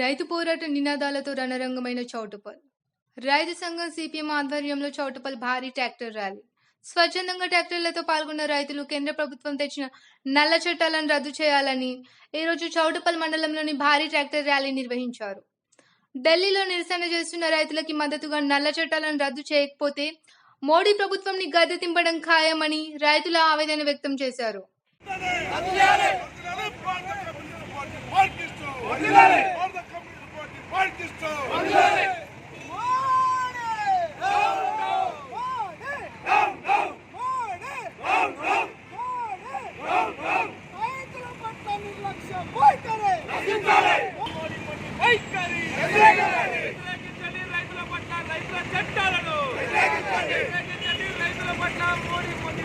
రైతు పోరాట నినాదాలతో రణరంగమైన చౌటుపల్. రైతు సంఘం సిపిఎం ఆధ్వర్యంలో చౌటుపల్ భారీ ట్రాక్టర్ ర్యాలీ. స్వచ్ఛందంగా ట్రాక్టర్లతో పాల్గొన్న రైతులు కేంద్ర ప్రభుత్వం తెచ్చిన నల్ల చట్టాలను రద్దు చేయాలని ఈరోజు చౌటుపల్ మండలంలోని భారీ ట్రాక్టర్ ర్యాలీ నిర్వహించారు. ఢిల్లీలో నిరసన చేస్తున్న రైతులకి మద్దతుగా నల్ల చట్టాలను రద్దు చేయకపోతే మోడీ ప్రభుత్వంని గద్దె తింపడం ఖాయమని రైతులు ఆవేదన వ్యక్తం చేశారు వదిలాలి భారత కమ్యూనిస్ట్ పార్టీ పార్టీస్తూ వదిలాలి భారత కమ్యూనిస్ట్ పార్టీ పార్టీస్తూ వదిలాలి వైఖరి వ్యతిరేకించండి రైతుల పట్ల రైతుల చట్టాలను వ్యతిరేకించండి రైతుల పట్ల మోడీ మొండి